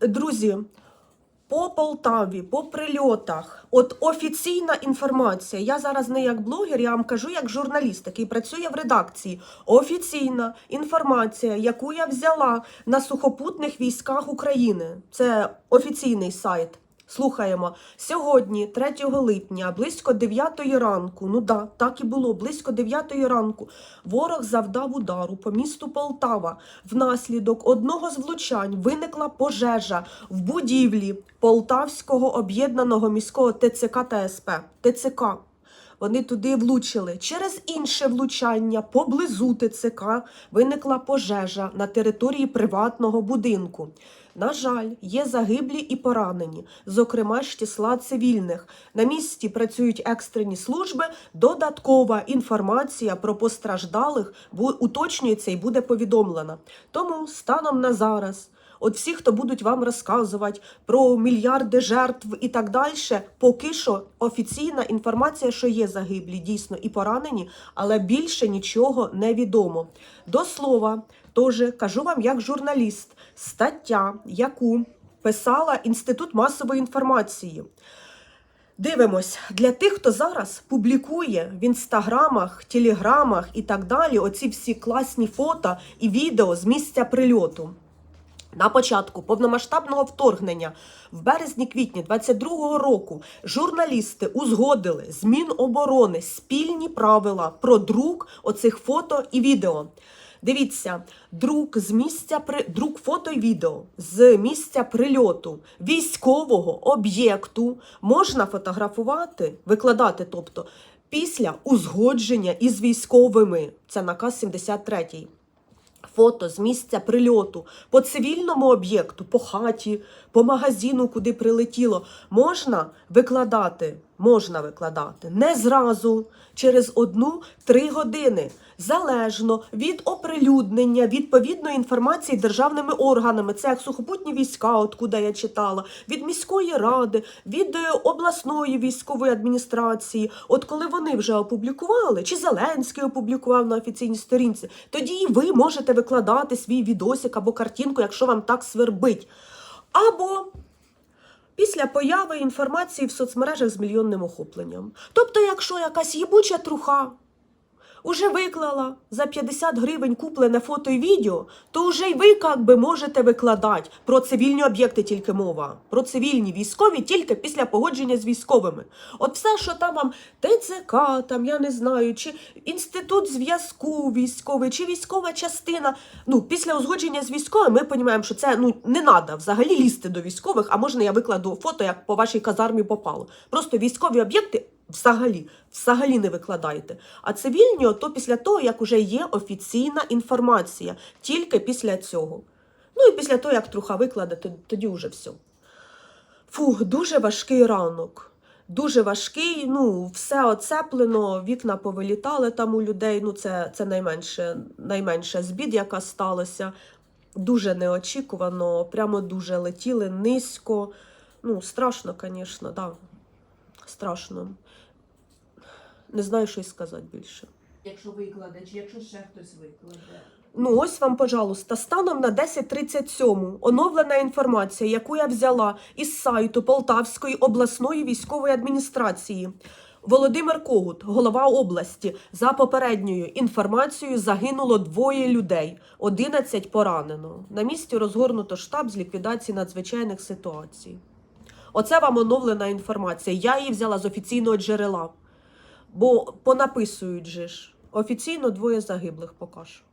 Друзі, по Полтаві, по прильотах, от офіційна інформація. Я зараз не як блогер, я вам кажу як журналіст, який працює в редакції. Офіційна інформація, яку я взяла на сухопутних військах України. Це офіційний сайт. Слухаємо. Сьогодні, 3 липня, близько 9 ранку, ну да, так і було, близько 9 ранку, ворог завдав удару по місту Полтава. Внаслідок одного з влучань виникла пожежа в будівлі Полтавського об'єднаного міського ТЦК та СП. ТЦК. Вони туди влучили. Через інше влучання поблизу ТЦК виникла пожежа на території приватного будинку. На жаль, є загиблі і поранені, зокрема з числа цивільних. На місці працюють екстрені служби. Додаткова інформація про постраждалих уточнюється і буде повідомлена. Тому станом на зараз. От всі, хто будуть вам розказувати про мільярди жертв і так далі, поки що офіційна інформація, що є загиблі, дійсно і поранені, але більше нічого не відомо. До слова, теж кажу вам як журналіст, стаття, яку писала Інститут масової інформації. Дивимось для тих, хто зараз публікує в інстаграмах, телеграмах і так далі оці всі класні фото і відео з місця прильоту. На початку повномасштабного вторгнення в березні-квітні 22-го року журналісти узгодили з Міноборони спільні правила про друк оцих фото і відео. Дивіться, друк з місця при друк фото і відео з місця прильоту військового об'єкту можна фотографувати, викладати, тобто після узгодження із військовими. Це наказ 73 фото з місця прильоту по цивільному об'єкту, по хаті, по магазину, куди прилетіло, можна викладати. Можна викладати не зразу, через одну-три години, залежно від оприлюднення відповідної інформації державними органами. Це як сухопутні війська, от куди я читала, від міської ради, від е, обласної військової адміністрації. От коли вони вже опублікували, чи Зеленський опублікував на офіційній сторінці, тоді і ви можете викладати свій відосик або картинку, якщо вам так свербить. Або після появи інформації в соцмережах з мільйонним охопленням. Тобто, якщо якась їбуча труха уже виклала за 50 гривень куплене фото і відео, то вже й ви як би можете викладати про цивільні об'єкти тільки мова. Про цивільні військові тільки після погодження з військовими. От все, що там вам ТЦК, там я не знаю, чи інститут зв'язку військовий, чи військова частина. Ну, після узгодження з військовим ми розуміємо, що це ну не треба взагалі лізти до військових, а можна я викладу фото, як по вашій казармі попало. Просто військові об'єкти взагалі, взагалі не викладайте. А цивільні, то після того, як уже є офіційна інформація, тільки після цього. Ну і після того, як труха викладе, тоді вже все. Фух, дуже важкий ранок. Дуже важкий, ну, все оцеплено, вікна повилітали там у людей. Ну, це, це найменше, найменша з бід, яка сталася. Дуже неочікувано, прямо дуже летіли низько. Ну, страшно, звісно, да. Страшно. Не знаю, що й сказати більше. Якщо викладе, чи якщо ще хтось викладе. Ну, ось вам, пожалуйста, станом на 10.37 оновлена інформація, яку я взяла із сайту Полтавської обласної військової адміністрації. Володимир Когут, голова області, за попередньою інформацією загинуло двоє людей, 11 поранено. На місці розгорнуто штаб з ліквідації надзвичайних ситуацій. Оце вам оновлена інформація. Я її взяла з офіційного джерела. Бо понаписують же ж. Офіційно двоє загиблих поки що.